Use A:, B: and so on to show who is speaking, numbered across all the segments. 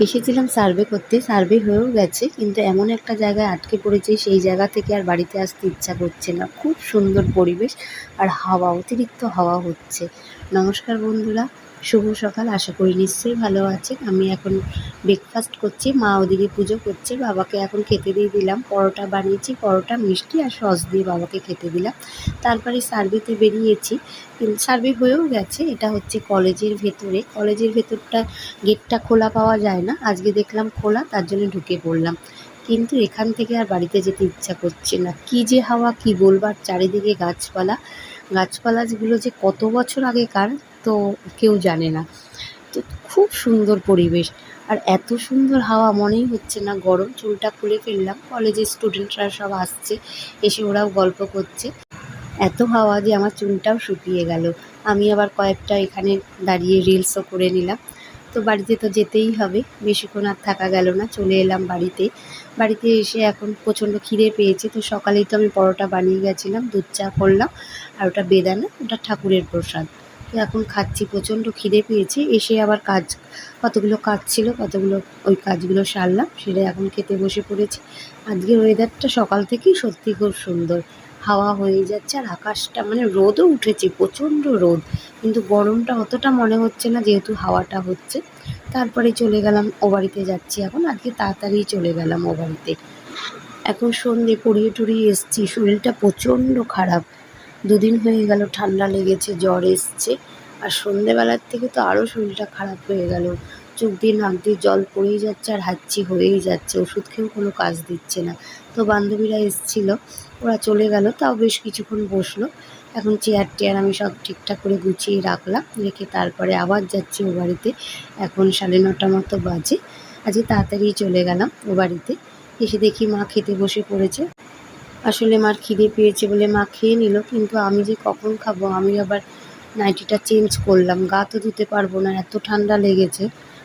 A: এসেছিলাম সার্ভে করতে, সার্ভে হয়েও গেছে, কিন্তু এমন একটা জায়গায় আটকে পড়েছে, সেই জায়গা থেকে আর বাড়িতে আসতে ইচ্ছা করছে না। খুব সুন্দর পরিবেশ আর হাওয়া, অতিরিক্ত হাওয়া হচ্ছে। নমস্কার বন্ধুরা শুভ সকাল, আশা করি নিশ্চয়ই ভালো আছেন। আমি এখন ব্রেকফাস্ট করছি, মা ওদিকে পুজো করছে, বাবাকে এখন খেতে দিয়ে দিলাম। পরোটা বানিয়েছি, পরোটা, মিষ্টি আর সস দিয়ে বাবাকে খেতে দিলাম। তারপরে সার্ভেতে বেরিয়েছি সার্ভে হয়েও গেছে। এটা হচ্ছে কলেজের ভেতরে। কলেজের ভেতরটা গেটটা খোলা পাওয়া যায় না। আজকে দেখলাম খোলা, তার জন্য ঢুকে পড়লাম। কিন্তু এখান থেকে আর বাড়িতে যেতে ইচ্ছা করছে না। কি যে হাওয়া, কি বলবার চারিদিকে গাছপালা। গাছপালাগুলো যে কত বছর আগেকার তো কেউ জানে না। তো খুব সুন্দর পরিবেশ। আর এত সুন্দর হাওয়া মনেই হচ্ছে না। গরম চুলটা খুলে ফেললাম। কলেজের স্টুডেন্টরা সব আসছে। এসে ওরাও গল্প করছে। এত হাওয়া যে আমার চুলটাও শুকিয়ে গেল। আমি আবার কয়েকটা এখানে দাঁড়িয়ে রিলসও করে নিলাম। তো বাড়িতে তো যেতেই হবে। বেশিক্ষণ আর থাকা গেল না। চলে এলাম বাড়িতে। বাড়িতে এসে এখন প্রচণ্ড খিদে পেয়েছে। তো সকালেই তো আমি পরোটা বানিয়ে গেছিলাম। দুধ চা করলাম। আর ওটা বেদানা, ওটা ঠাকুরের প্রসাদ। এখন খাচ্ছি, প্রচণ্ড খিদে পেয়েছে। এসে আবার কাজ, কতগুলো কাজ ছিল, কতগুলো ওই কাজগুলো সারলাম, সেটা এখন খেতে বসে পড়েছি। আজকের ওয়েদারটা সকাল থেকেই সত্যি খুব সুন্দর। হাওয়া হয়ে যাচ্ছে আর আকাশটা মানে রোদও উঠেছে, প্রচণ্ড রোদ। কিন্তু গরমটা অতটা মনে হচ্ছে না, যেহেতু হাওয়াটা হচ্ছে। তারপরে চলে গেলাম ও বাড়িতে যাচ্ছি এখন। আজকে তাড়াতাড়ি চলে গেলাম ও বাড়িতে এখন সন্ধে, পড়িয়ে টড়িয়ে এসছি, শরীরটা প্রচণ্ড খারাপ। দুদিন হয়ে গেল, ঠান্ডা লেগেছে, জ্বর এসছে। আর সন্ধেবেলার থেকে তো আরও শরীরটা খারাপ হয়ে গেল। চোখ দিয়ে নাক দিয়ে জল পড়েই যাচ্ছে আর হাঁচি হয়েই যাচ্ছে, ওষুধ খেয়েও কোনো কাজ দিচ্ছে না। তো বান্ধবীরা এসছিল, ওরা চলে গেল, তাও বেশ কিছুক্ষণ বসল। এখন চেয়ার টেয়ার আমি সব ঠিকঠাক করে গুছিয়ে রাখলাম, রেখে তারপরে আবার যাচ্ছি ও বাড়িতে। এখন সাড়ে নটা মতো বাজে, আজকে তাড়াতাড়ি চলে গেলাম ও বাড়িতে। এসে দেখি মা খেতে বসে পড়েছে। আসলে মার খিদে পেয়েছে বলে মা খেয়ে নিল, কিন্তু আমি যে কখন খাব? আমি আবার নাইটিটা চেঞ্জ করলাম, গা তো ধুতে পারব না, এত ঠান্ডা লেগেছে,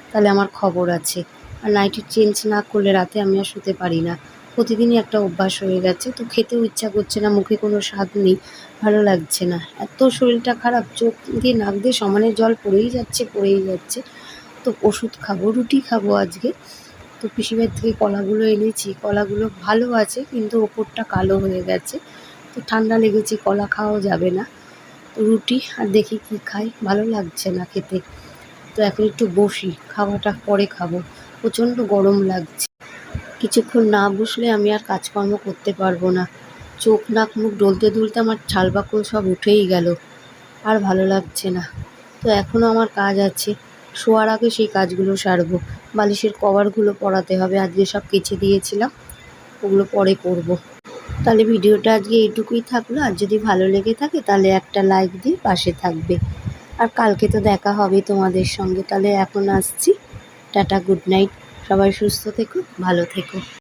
A: তাহলে আমার খবর আছে। আর নাইটি চেঞ্জ না করলে রাতে আমি আর শুতে পারি না। প্রতিদিনই একটা অভ্যাস হয়ে গেছে, তো খেতেও ইচ্ছা করছে না, মুখে কোনো স্বাদ নেই, ভালো লাগছে না। এত শরীরটা খারাপ, চোখ দিয়ে নাক দিয়ে সমানে জল পড়েই যাচ্ছে পড়েই যাচ্ছে, তো ওষুধ খাব, রুটি খাব আজকে। তো পিসিবার থেকে কলাগুলো এনেছি। কলাগুলো ভালো আছে, কিন্তু ওপরটা কালো হয়ে গেছে। তো ঠান্ডা লেগেছে, কলা খাওয়াও যাবে না। রুটি আর দেখি কি খাই, ভালো লাগছে না খেতে। তো এখন একটু বসি, খাওয়াটা পরে খাব। প্রচণ্ড গরম লাগছে। কিছুক্ষণ না বসলে আমি আর কাজকর্ম করতে পারব না। চোখ নাক মুখ ডলতে দুলতে আমার ছাল বাকল সব উঠেই গেল। আর ভালো লাগছে না। তো এখনও আমার কাজ আছে। শোয়ার আগে সেই কাজগুলো সারবো। বালিশের কভারগুলো পরাতে হবে। আজকে সব কেচে দিয়েছিলাম। ওগুলো পরে করব। তাহলে ভিডিওটা আজকে এইটুকুই থাকল। আর যদি ভালো লেগে থাকে, তাহলে একটা লাইক দিয়ে পাশে থাকবে। আর কালকে তো দেখা হবে তোমাদের সঙ্গে। তাহলে এখন আসছি। Tata, good night. সবাই সুস্থ থেকো, ভালো থেকো।